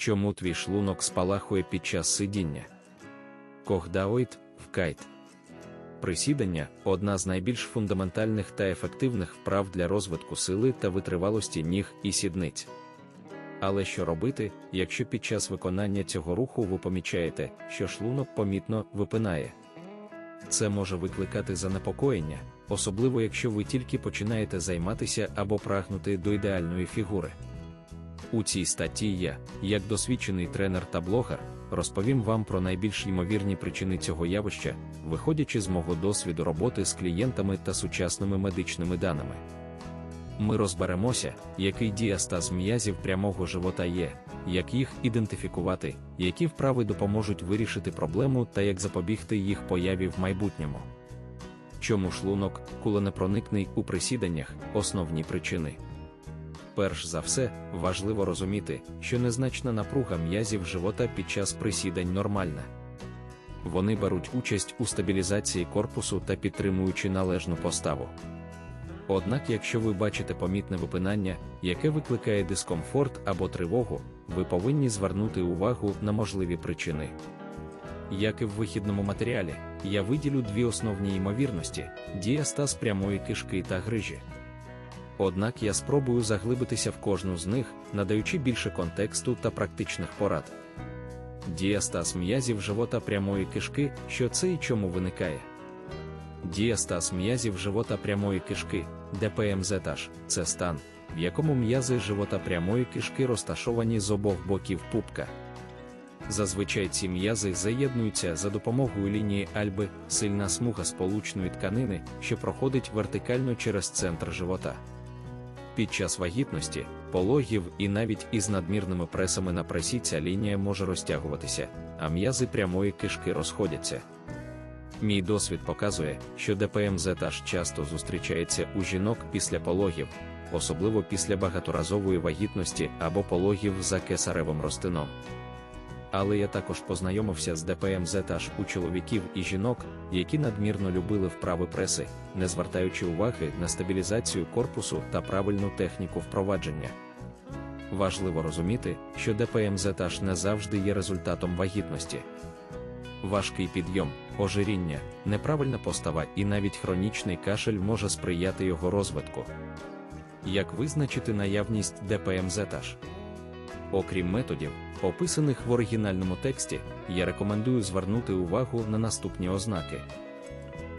Чому твій шлунок спалахує під час сидіння? Когдаоїд вкайт. Присідання одна з найбільш фундаментальних та ефективних вправ для розвитку сили та витривалості ніг і сідниць. Але що робити, якщо під час виконання цього руху ви помічаєте, що шлунок помітно випинає? Це може викликати занепокоєння, особливо якщо ви тільки починаєте займатися або прагнути до ідеальної фігури. У цій статті я, як досвідчений тренер та блогер, розповім вам про найбільш ймовірні причини цього явища, виходячи з мого досвіду роботи з клієнтами та сучасними медичними даними. Ми розберемося, який діастаз м'язів прямого живота є, як їх ідентифікувати, які вправи допоможуть вирішити проблему та як запобігти їх появі в майбутньому. Чому шлунок, куленепроникний у присіданнях, основні причини. Перш за все, важливо розуміти, що незначна напруга м'язів живота під час присідань нормальна. Вони беруть участь у стабілізації корпусу та підтримуючи належну поставу. Однак, якщо ви бачите помітне випинання, яке викликає дискомфорт або тривогу, ви повинні звернути увагу на можливі причини. Як і в вихідному матеріалі, я виділю дві основні ймовірності: діастаз прямої кишки та грижі. Однак я спробую заглибитися в кожну з них, надаючи більше контексту та практичних порад. Діастаз м'язів живота прямої кишки, що це і чому виникає. Діастаз м'язів живота прямої кишки, ДПМЗТАЖ – це стан, в якому м'язи живота прямої кишки розташовані з обох боків пупка. Зазвичай ці м'язи заєднуються за допомогою лінії альби, сильна смуга сполучної тканини, що проходить вертикально через центр живота. Під час вагітності, пологів і навіть із надмірними пресами на пресі ця лінія може розтягуватися, а м'язи прямої кишки розходяться. Мій досвід показує, що ДПМЗ аж часто зустрічається у жінок після пологів, особливо після багаторазової вагітності або пологів за кесаревим розтином. Але я також познайомився з ДПМЗ-таж у чоловіків і жінок, які надмірно любили вправи преси, не звертаючи уваги на стабілізацію корпусу та правильну техніку впровадження. Важливо розуміти, що ДПМЗ-таж не завжди є результатом вагітності. Важкий підйом, ожиріння, неправильна постава і навіть хронічний кашель може сприяти його розвитку. Як визначити наявність ДПМЗ-таж? Окрім методів, описаних в оригінальному тексті, я рекомендую звернути увагу на наступні ознаки.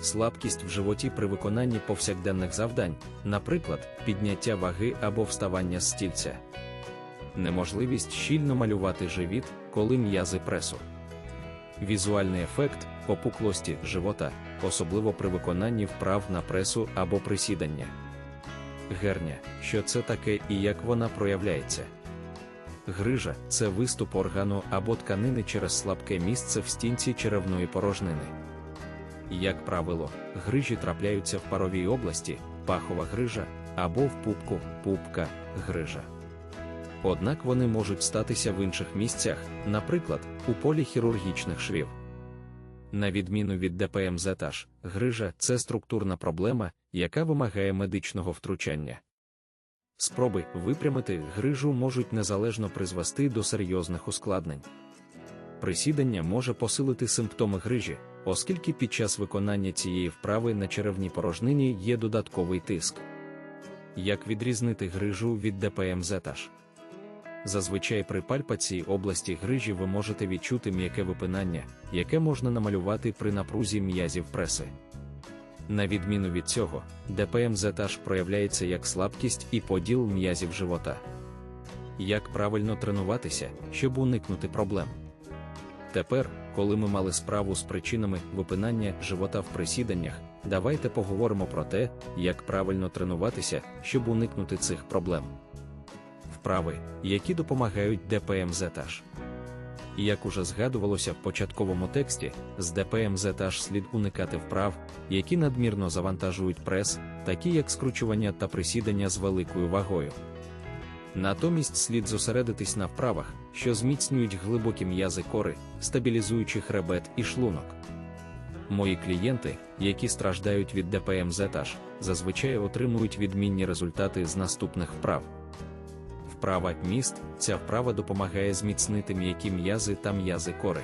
Слабкість в животі при виконанні повсякденних завдань, наприклад, підняття ваги або вставання з стільця, неможливість щільно малювати живіт, коли м'язи пресу. Візуальний ефект опуклості живота, особливо при виконанні вправ на пресу або присідання. Герня, що це таке і як вона проявляється. Грижа це виступ органу або тканини через слабке місце в стінці черевної порожнини. Як правило, грижі трапляються в паровій області, пахова грижа або в пупку, пупка, грижа. Однак вони можуть статися в інших місцях, наприклад, у полі хірургічних швів. На відміну від ДПМЗ-таж, грижа це структурна проблема, яка вимагає медичного втручання. Спроби випрямити грижу можуть незалежно призвести до серйозних ускладнень. Присідання може посилити симптоми грижі, оскільки під час виконання цієї вправи на черевній порожнині є додатковий тиск. Як відрізнити грижу від ДПМЗ-таж? Зазвичай при пальпації області грижі ви можете відчути м'яке випинання, яке можна намалювати при напрузі м'язів преси. На відміну від цього, ДПМЗ-таж проявляється як слабкість і поділ м'язів живота. Як правильно тренуватися, щоб уникнути проблем? Тепер, коли ми мали справу з причинами випинання живота в присіданнях, давайте поговоримо про те, як правильно тренуватися, щоб уникнути цих проблем. Вправи, які допомагають ДПМЗ-таж. Як уже згадувалося в початковому тексті, з ДПМЗ-таж слід уникати вправ, які надмірно завантажують прес, такі як скручування та присідання з великою вагою. Натомість слід зосередитись на вправах, що зміцнюють глибокі м'язи кори, стабілізуючи хребет і шлунок. Мої клієнти, які страждають від ДПМЗ-таж, зазвичай отримують відмінні результати з наступних вправ Вправа міст, ця вправа допомагає зміцнити м'які м'язи та м'язи кори.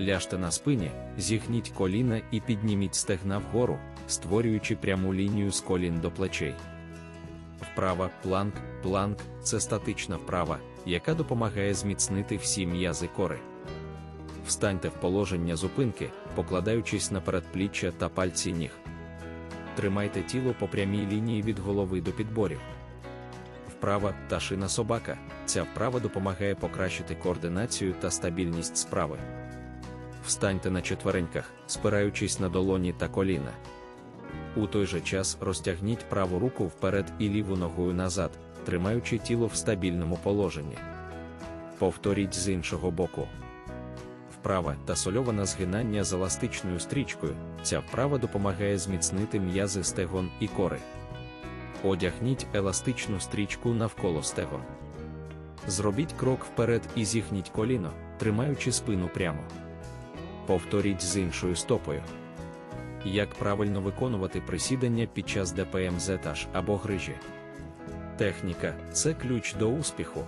Ляжте на спині, зігніть коліна і підніміть стегна вгору, створюючи пряму лінію з колін до плечей. Вправа планк, планк це статична вправа, яка допомагає зміцнити всі м'язи кори. Встаньте в положення зупинки, покладаючись на передпліччя та пальці ніг. Тримайте тіло по прямій лінії від голови до підборів. Вправа пташина собака. Ця вправа допомагає покращити координацію та стабільність справи. Встаньте на четвереньках, спираючись на долоні та коліна. У той же час розтягніть праву руку вперед і ліву ногою назад, тримаючи тіло в стабільному положенні. Повторіть з іншого боку. Вправа та сольоване згинання з еластичною стрічкою. Ця вправа допомагає зміцнити м'язи стегон і кори. Одягніть еластичну стрічку навколо стегон. Зробіть крок вперед і зігніть коліно, тримаючи спину прямо. Повторіть з іншою стопою. Як правильно виконувати присідання під час ДПМ зетаж або грижі. Техніка це ключ до успіху.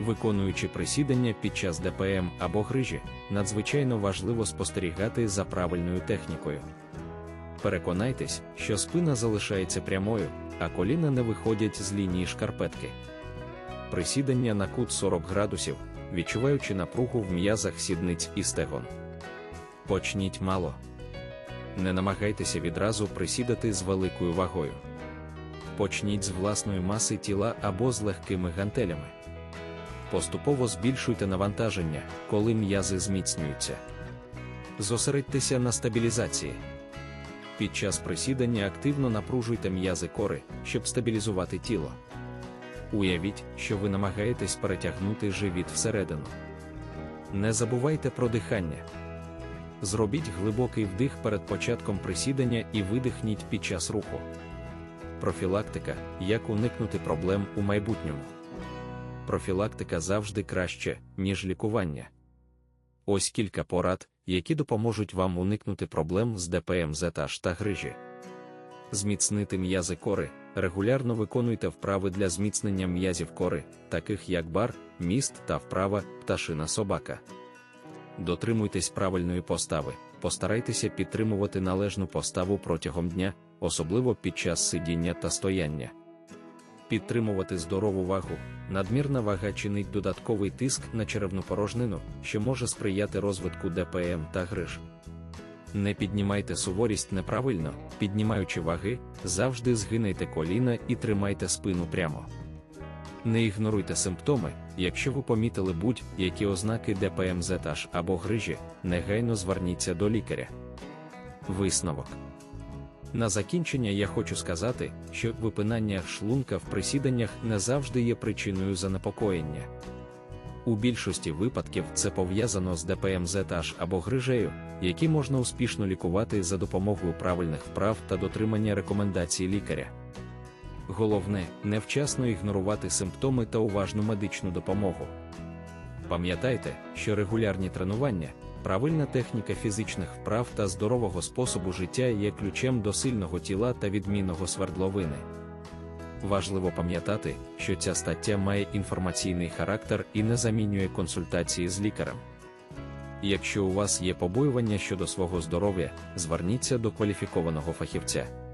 Виконуючи присідання під час ДПМ або грижі, надзвичайно важливо спостерігати за правильною технікою. Переконайтесь, що спина залишається прямою, а коліна не виходять з лінії шкарпетки. Присідання на кут 40 градусів, відчуваючи напругу в м'язах сідниць і стегон. Почніть мало. Не намагайтеся відразу присідати з великою вагою. Почніть з власної маси тіла або з легкими гантелями. Поступово збільшуйте навантаження, коли м'язи зміцнюються. Зосередьтеся на стабілізації. Під час присідання активно напружуйте м'язи кори, щоб стабілізувати тіло. Уявіть, що ви намагаєтесь перетягнути живіт всередину. Не забувайте про дихання. Зробіть глибокий вдих перед початком присідання і видихніть під час руху. Профілактика як уникнути проблем у майбутньому. Профілактика завжди краще, ніж лікування. Ось кілька порад, які допоможуть вам уникнути проблем з ДПМ зетаж та грижі. Зміцнити м'язи кори. Регулярно виконуйте вправи для зміцнення м'язів кори, таких як бар, міст та вправа, пташина собака. Дотримуйтесь правильної постави, постарайтеся підтримувати належну поставу протягом дня, особливо під час сидіння та стояння. Підтримувати здорову вагу, надмірна вага чинить додатковий тиск на черевну порожнину, що може сприяти розвитку ДПМ та гриж. Не піднімайте суворість неправильно, піднімаючи ваги, завжди згинайте коліна і тримайте спину прямо. Не ігноруйте симптоми, якщо ви помітили будь-які ознаки ДПМ зетаж або грижі, негайно зверніться до лікаря. Висновок. На закінчення я хочу сказати, що випинання шлунка в присіданнях не завжди є причиною занепокоєння. У більшості випадків це пов'язано з ДПМ зетаж або грижею, які можна успішно лікувати за допомогою правильних вправ та дотримання рекомендацій лікаря. Головне невчасно ігнорувати симптоми та уважну медичну допомогу. Пам'ятайте, що регулярні тренування, правильна техніка фізичних вправ та здорового способу життя є ключем до сильного тіла та відмінного свердловини. Важливо пам'ятати, що ця стаття має інформаційний характер і не замінює консультації з лікарем. Якщо у вас є побоювання щодо свого здоров'я, зверніться до кваліфікованого фахівця.